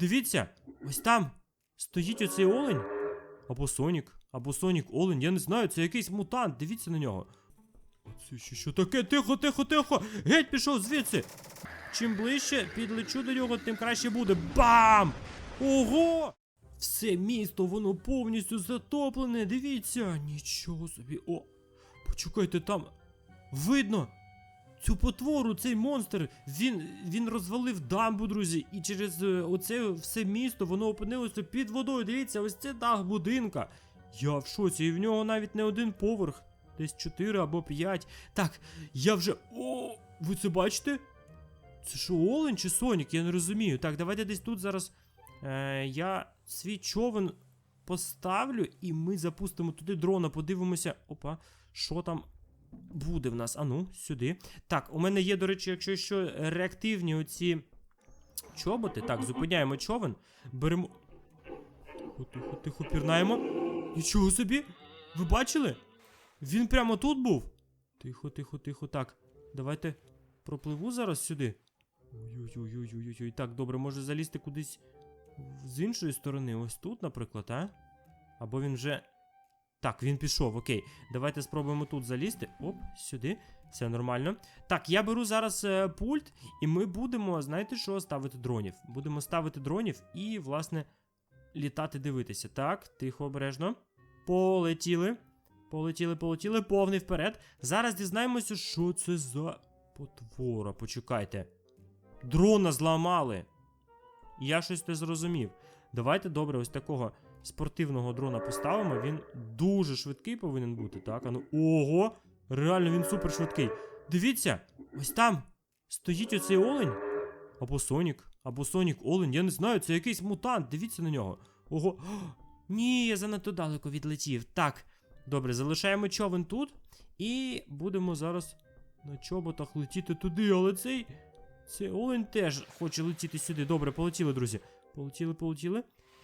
Дивіться, ось там стоїть оцей олень. Або Сонік, або Сонік Олень, я не знаю, це якийсь мутант, дивіться на нього. Оце ще що таке? Тихо, тихо, тихо! Геть пішов звідси! Чим ближче підлечу до нього, тим краще буде. Бам! Ого! Все місто, воно повністю затоплене, дивіться! Нічого собі. О! Почекайте там. Видно! Цю потвору, цей монстр, він, він розвалив дамбу, друзі, і через е, оце все місто воно опинилося під водою. Дивіться, ось це дах будинка. Я в шоці, і в нього навіть не один поверх, десь 4 або 5. Так, я вже. О, ви це бачите? Це що, Олень чи Сонік? Я не розумію. Так, давайте десь тут зараз. Е, я свій човен поставлю, і ми запустимо туди дрона, подивимося. Опа, що там буде в нас? Ану, сюди. Так, у мене є, до речі, якщо що, реактивні оці чоботи. Так, зупиняємо човен. Беремо. Тихо, тихо, пірнаємо. Нічого собі! Ви бачили? Він прямо тут був. Тихо, тихо, тихо. Так. Давайте пропливу зараз сюди. Ой-ой-ой-ой-ой-ой. Так, добре, може залізти кудись з іншої сторони. Ось тут, наприклад, а? Або він вже. Так, він пішов, окей. Давайте спробуємо тут залізти. Оп, сюди. Все нормально. Так, я беру зараз е, пульт, і ми будемо, знаєте що, ставити дронів. Будемо ставити дронів і, власне, літати дивитися. Так, тихо, обережно. Полетіли. Полетіли, полетіли, повний вперед. Зараз дізнаємося, що це за потвора. Почекайте. Дрона зламали. Я щось не зрозумів. Давайте добре, ось такого спортивного дрона поставимо. Він дуже швидкий повинен бути, так? А ну, ого! Реально він супер швидкий. Дивіться, ось там стоїть оцей олень. Або Сонік, або Сонік Олень, я не знаю, це якийсь мутант. Дивіться на нього. Ого. Ні, я занадто далеко відлетів. Так, добре, залишаємо човен тут. І будемо зараз на чоботах летіти туди, але цей. Цей олень теж хоче летіти сюди. Добре, полетіли, друзі. Полетіли, полетіли.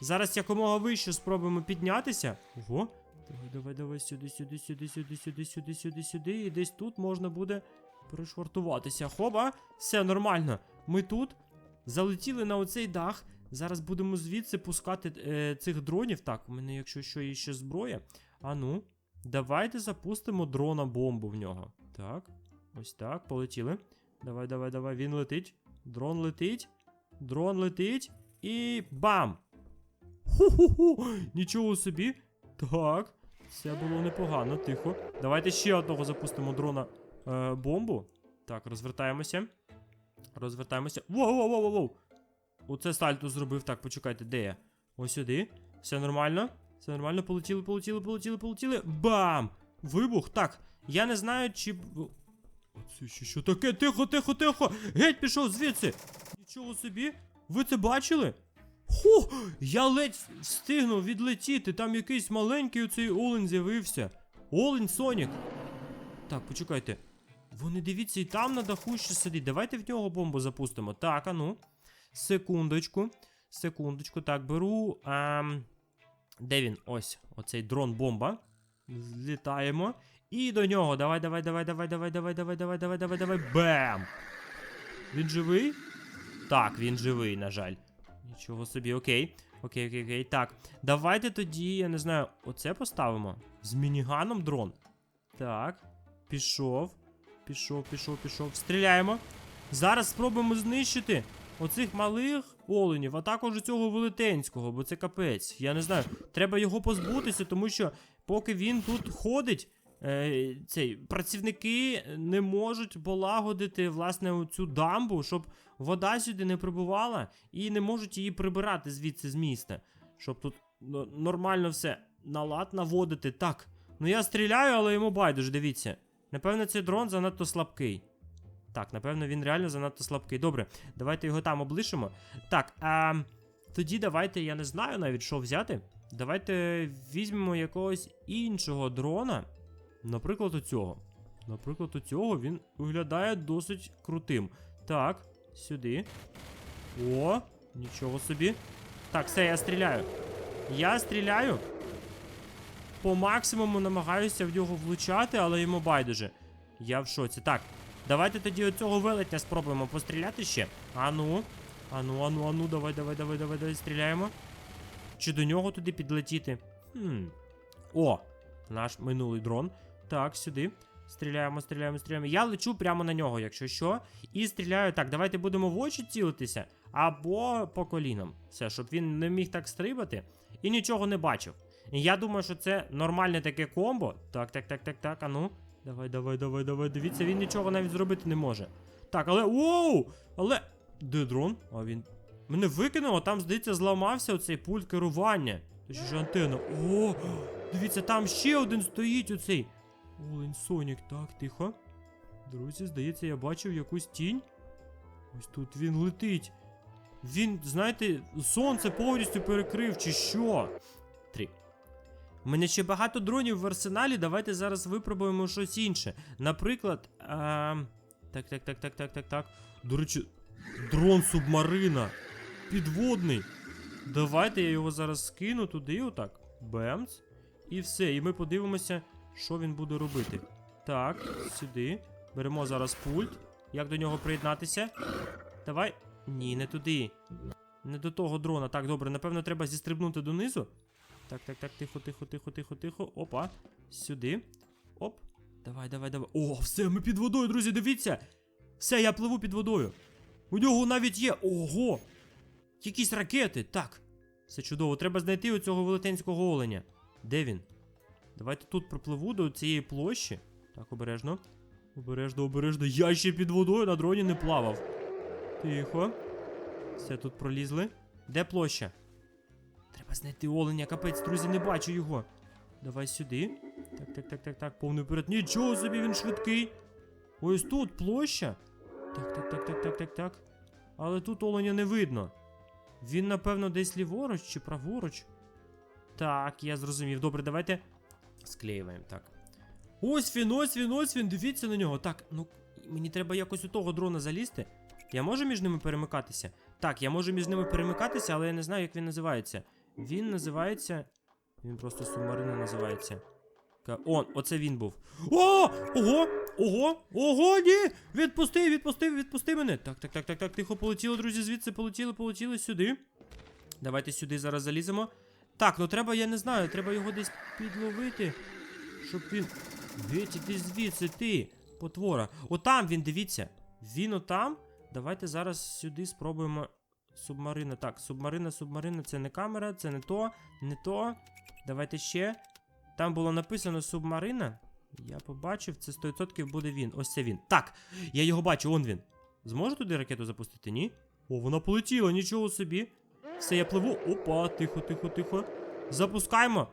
Зараз якомога вище спробуємо піднятися. Ого. Давай, давай, давай, сюди, сюди, сюди, сюди, сюди, сюди, сюди, сюди. І десь тут можна буде перешвартуватися. Хоба, все нормально. Ми тут залетіли на оцей дах. Зараз будемо звідси пускати е, цих дронів. Так, у мене, якщо що, є ще зброя. А ну, давайте запустимо дрона бомбу в нього. Так, ось так, полетіли. Давай, давай, давай, він летить. Дрон летить. Дрон летить. І бам! Ху-ху-ху! Нічого собі. Так. Це було непогано, тихо. Давайте ще одного запустимо дрона е, бомбу. Так, розвертаємося. Розвертаємося. Воу-воу-воу-воу! Оце сальто зробив. Так, почекайте, де я? Ось сюди. Все нормально. Все нормально. Полетіли, полетіли, полетіли, полетіли. Бам! Вибух. Так. Я не знаю, чи. Оце ще що таке? Тихо, тихо, тихо! Геть пішов звідси! Нічого собі! Ви це бачили? Ху! Я ледь встигнув відлетіти. Там якийсь маленький оцей олень з'явився. Олень Сонік. Так, почекайте. Вони дивіться, і там на даху ще сидить. Давайте в нього бомбу запустимо. Так, а ну. Секундочку. Секундочку. Так, беру. Ем... Де він? Ось, оцей дрон-бомба. Злітаємо. І до нього. Давай, давай, давай, давай, давай, давай, давай, давай, давай, давай, давай. Бем! Він живий? Так, він живий, на жаль. Нічого собі, окей. Окей, окей, окей. Так, давайте тоді, я не знаю, оце поставимо. З мініганом дрон. Так. Пішов. Пішов, пішов, пішов. Стріляємо. Зараз спробуємо знищити оцих малих оленів, а також цього велетенського, бо це капець. Я не знаю. Треба його позбутися, тому що поки він тут ходить. Е, цей, працівники не можуть полагодити власне цю дамбу, щоб вода сюди не прибувала, і не можуть її прибирати звідси з міста. Щоб тут нормально все на лад наводити. Так. Ну я стріляю, але йому байдуже, дивіться. Напевно, цей дрон занадто слабкий. Так, напевно, він реально занадто слабкий. Добре, давайте його там облишимо. Так, а тоді давайте, я не знаю навіть, що взяти. Давайте візьмемо якогось іншого дрона. Наприклад, оцього. Наприклад, оцього він виглядає досить крутим. Так, сюди. О, нічого собі. Так, все, я стріляю. Я стріляю. По максимуму намагаюся в нього влучати, але йому байдуже. Я в шоці. Так, давайте тоді оцього велетня спробуємо постріляти ще. Ану. Ану, ану, ану, давай, давай, давай, давай, давай, стріляємо. Чи до нього туди підлетіти? Хм. О! Наш минулий дрон. Так, сюди. Стріляємо, стріляємо, стріляємо. Я лечу прямо на нього, якщо що. І стріляю. Так, давайте будемо в очі цілитися. Або по колінам. Все, щоб він не міг так стрибати і нічого не бачив. Я думаю, що це нормальне таке комбо. Так, так, так, так, так. Ану. Давай, давай, давай, давай. Дивіться, він нічого навіть зробити не може. Так, але. Воу! Але. Де дрон? А він. Мене викинуло, там, здається, зламався оцей пульт керування. Точніше антенна. О! Дивіться, там ще один стоїть оцей. Олень Сонік, так, тихо. Друзі, здається, я бачив якусь тінь. Ось тут він летить. Він, знаєте, сонце повністю перекрив, чи що? Три. У мене ще багато дронів в арсеналі. Давайте зараз випробуємо щось інше. Наприклад. Так, так, так, так, так, так, так. До речі, дрон субмарина. Підводний. Давайте я його зараз скину туди, отак. Бемц. І все. І ми подивимося, що він буде робити. Так, сюди. Беремо зараз пульт. Як до нього приєднатися? Давай. Ні, не туди. Не до того дрона. Так, добре, напевно, треба зістрибнути донизу. Так, так, так, тихо, тихо, тихо, тихо, тихо. Опа. Сюди. Оп. Давай, давай, давай. О, все, ми під водою, друзі, дивіться. Все, я пливу під водою. У нього навіть є. Ого! Якісь ракети. Так. Все чудово. Треба знайти оцього велетенського оленя. Де він? Давайте тут пропливу до цієї площі. Так, обережно. Обережно, обережно. Я ще під водою на дроні не плавав. Тихо. Все, тут пролізли. Де площа? Треба знайти оленя, капець, друзі, не бачу його. Давай сюди. Так, так, так, так, так, повний вперед. Нічого собі, він швидкий. Ось тут площа. Так, так, так, так, так, так, так. Але тут оленя не видно. Він, напевно, десь ліворуч чи праворуч. Так, я зрозумів. Добре, давайте склеюємо. Так. Ось він, ось він, ось він. Дивіться на нього. Так, ну мені треба якось у того дрона залізти. Я можу між ними перемикатися? Так, я можу між ними перемикатися, але я не знаю, як він називається. Він називається. Він просто субмарина називається. О, оце він був. О! Ого! Ого! Ого, ні! Відпусти, відпусти, відпусти мене! Так, так, так, так, так, тихо полетіло, друзі, звідси полетіли, полетіли сюди. Давайте сюди зараз заліземо. Так, ну треба, я не знаю, треба його десь підловити. Щоб він. Геть, іди звідси, ти, потвора. Отам він, дивіться. Він отам. Давайте зараз сюди спробуємо. Субмарина. Так, субмарина, субмарина, це не камера, це не то, не то. Давайте ще. Там було написано субмарина. Я побачив, це 100% буде він. Ось це він. Так, я його бачу, он він. Зможу туди ракету запустити, ні? О, вона полетіла, нічого собі. Все, я пливу. Опа, тихо, тихо, тихо. Запускаємо.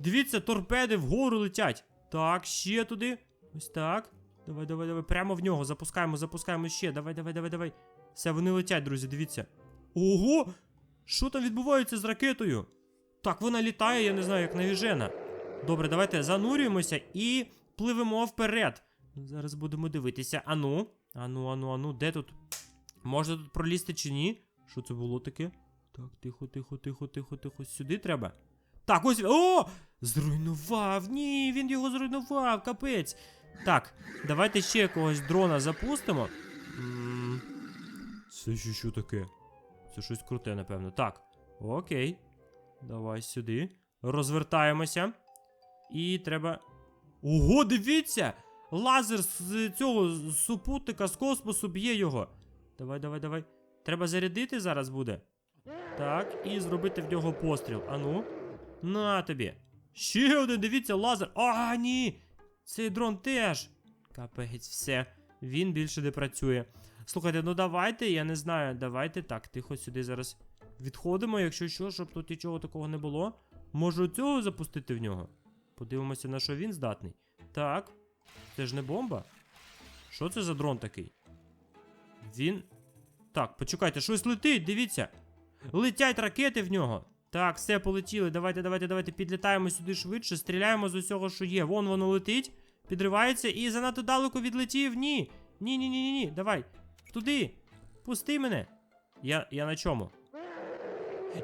Дивіться, торпеди вгору летять. Так, ще туди. Ось так. Давай, давай, давай. Прямо в нього. Запускаємо, запускаємо ще. Давай, давай, давай, давай. Все, вони летять, друзі, дивіться. Ого! Що там відбувається з ракетою? Так, вона літає, я не знаю, як навіжена. Добре, давайте занурюємося і пливемо вперед. Зараз будемо дивитися. Ану, ану, ану, ану, де тут? Можна тут пролізти чи ні? Що це було таке? Так, тихо, тихо, тихо, тихо, тихо. Сюди треба. Так, ось. О! Зруйнував! Ні, він його зруйнував, капець. Так, давайте ще якогось дрона запустимо. Це ще що таке? Це щось круте, напевно. Так. Окей. Давай сюди. Розвертаємося. І треба. Ого, дивіться! Лазер з цього супутника з космосу б'є його. Давай, давай, давай. Треба зарядити зараз буде. Так, і зробити в нього постріл. Ану. На тобі. Ще один, дивіться, лазер. А, ні! Цей дрон теж. Капець, все. Він більше не працює. Слухайте, ну давайте, я не знаю, давайте так, тихо сюди зараз відходимо, якщо що, щоб тут нічого такого не було. Можу цього запустити в нього. Подивимося, на що він здатний. Так. Це ж не бомба. Що це за дрон такий? Він. Так, почекайте, щось летить, дивіться. Летять ракети в нього. Так, все, полетіли. Давайте, давайте, давайте підлітаємо сюди швидше, стріляємо з усього, що є. Вон воно летить, підривається і занадто далеко відлетів. Ні. Ні, ні, ні, ні, ні. Давай. Туди. Пусти мене. Я, я на чому?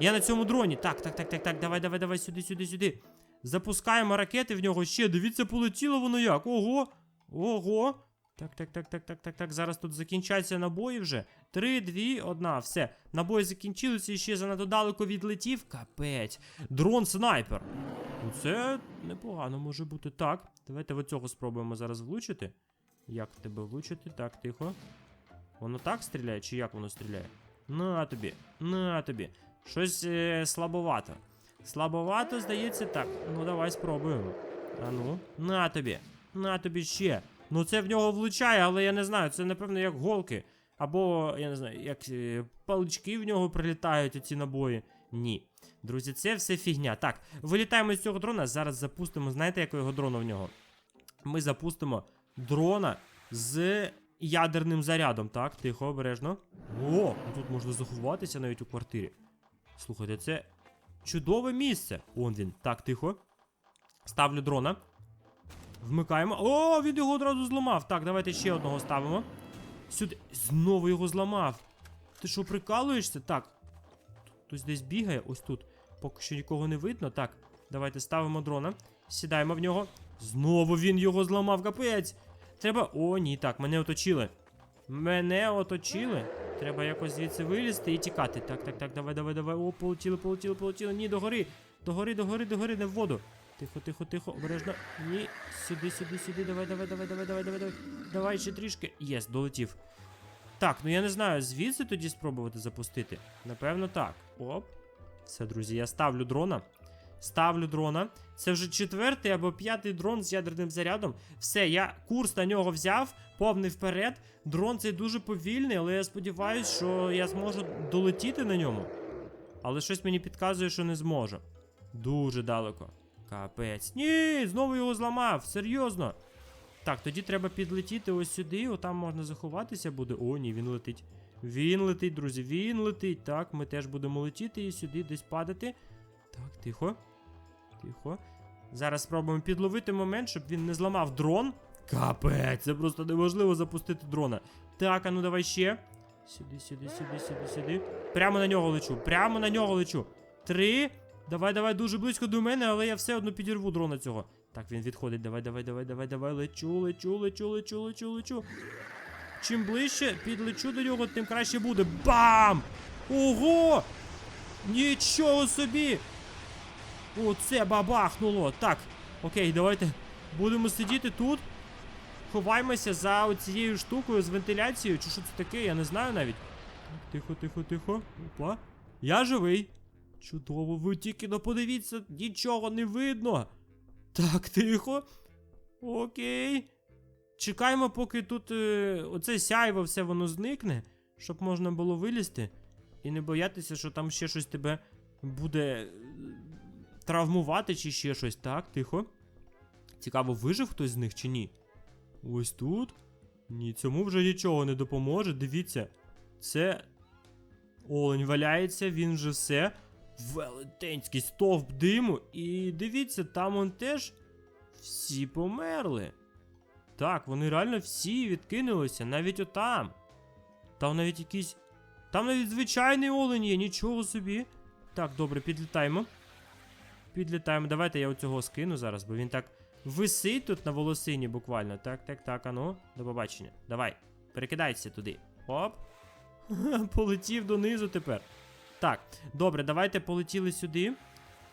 Я на цьому дроні. Так, так, так, так, так. Давай, давай, давай, сюди, сюди, сюди. Запускаємо ракети в нього ще. Дивіться, полетіло воно як. Ого. Ого. Так, так, так, так, так, так, так. Зараз тут закінчаться набої вже. Три, дві, одна. Все. Набої закінчилися і ще занадто далеко відлетів. Капець. Дрон снайпер. Ну це непогано може бути. Так. Давайте в цього спробуємо зараз влучити. Як тебе влучити? Так, тихо. Воно так стріляє, чи як воно стріляє? На тобі, на тобі. Щось е, слабовато. Слабовато, здається, так. Ну давай спробуємо. А ну, на тобі. На тобі ще. Ну це в нього влучає, але я не знаю, це напевно як голки. Або, я не знаю, як е, палички в нього прилітають оці набої. Ні. Друзі, це все фігня. Так, вилітаємо з цього дрона. Зараз запустимо. Знаєте, якого дрона в нього? Ми запустимо дрона з ядерним зарядом. Так, тихо, обережно. О, тут можна заховатися навіть у квартирі. Слухайте, це чудове місце. Он він. Так, тихо. Ставлю дрона. Вмикаємо. О, він його одразу зламав. Так, давайте ще одного ставимо. Сюди. Знову його зламав. Ти що, прикалуєшся? Так. Хтось десь бігає, ось тут. Поки що нікого не видно. Так, давайте ставимо дрона. Сідаємо в нього. Знову він його зламав, капець. Треба. О, ні, так, мене оточили. Мене оточили. Треба якось звідси вилізти і тікати. Так, так, так, давай, давай, давай. О, полетіли, полетіли, полетіли. Ні, догори. Догори, догори, догори, не в воду. Тихо, тихо, тихо, обережно. Ні. Сюди, сюди, сюди. Давай, давай, давай, давай, давай, давай, давай. Давай ще трішки. Єс, долетів. Так, ну я не знаю, звідси тоді спробувати запустити. Напевно, так. Оп. Все, друзі, я ставлю дрона. Ставлю дрона. Це вже четвертий або п'ятий дрон з ядерним зарядом. Все, я курс на нього взяв, повний вперед. Дрон цей дуже повільний, але я сподіваюся, що я зможу долетіти на ньому. Але щось мені підказує, що не зможу. Дуже далеко. Капець. Ні, знову його зламав. Серйозно. Так, тоді треба підлетіти ось сюди, отам можна заховатися буде. О, ні, він летить. Він летить, друзі, він летить. Так, ми теж будемо летіти і сюди десь падати. Так, тихо. Тихо. Зараз спробуємо підловити момент, щоб він не зламав дрон. Капець, це просто неможливо запустити дрона. Так, а ну давай ще. Сюди, сюди, сюди, сюди, сюди. Прямо на нього лечу. Прямо на нього лечу. Три. Давай, давай, дуже близько до мене, але я все одно підірву дрона цього. Так, він відходить. Давай, давай, давай, давай, давай. Лечу, лечу, лечу, лечу, лечу, лечу. Чим ближче підлечу до нього, тим краще буде. Бам! Ого! Нічого собі! Оце бабахнуло. Так, окей, давайте будемо сидіти тут. Ховаємося за оцією штукою з вентиляцією. Чи що це таке, я не знаю навіть. Тихо, тихо, тихо. Опа. Я живий. Чудово, ви тільки но подивіться, нічого не видно. Так, тихо. Окей. Чекаємо, поки тут е, оце сяйво все воно зникне, щоб можна було вилізти і не боятися, що там ще щось тебе буде е, травмувати чи ще щось. Так, тихо. Цікаво, вижив хтось з них чи ні? Ось тут. Ні, цьому вже нічого не допоможе. Дивіться, це олень валяється, він вже все. Велетенський стовп диму. І дивіться, там он теж всі померли. Так, вони реально всі відкинулися, навіть отам. Там навіть якийсь. Там навіть звичайний олень є, нічого собі. Так, добре, підлітаємо. Підлітаємо. Давайте я оцього скину зараз, бо він так висить тут на волосині буквально. Так, так, так, ану, до побачення. Давай, перекидайся туди. Оп. Полетів донизу тепер. Так, добре, давайте полетіли сюди.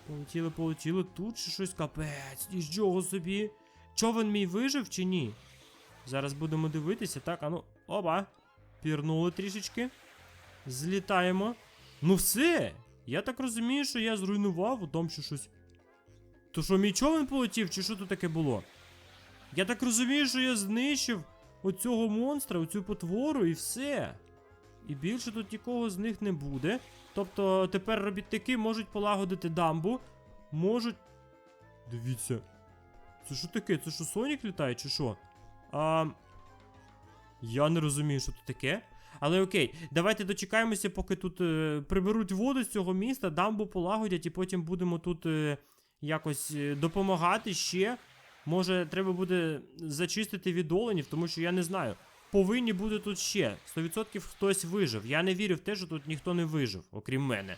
Полетіли, полетіли. Тут ще щось капець. Нічого собі. Човен мій вижив чи ні? Зараз будемо дивитися. Так, ану. Опа. Пірнули трішечки. Злітаємо. Ну все. Я так розумію, що я зруйнував, а там ще щось. То що мій човен полетів, чи що тут таке було? Я так розумію, що я знищив оцього монстра, оцю потвору і все. І більше тут нікого з них не буде. Тобто тепер робітники можуть полагодити дамбу. Можуть. Дивіться. Це що таке? Це що Сонік літає, чи що? А. Я не розумію, що тут таке. Але окей, давайте дочекаємося, поки тут е, приберуть воду з цього міста, дамбу полагодять, і потім будемо тут е, якось е, допомагати ще. Може, треба буде зачистити від оленів, тому що я не знаю. Повинні бути тут ще. 100% хтось вижив. Я не вірю в те, що тут ніхто не вижив, окрім мене.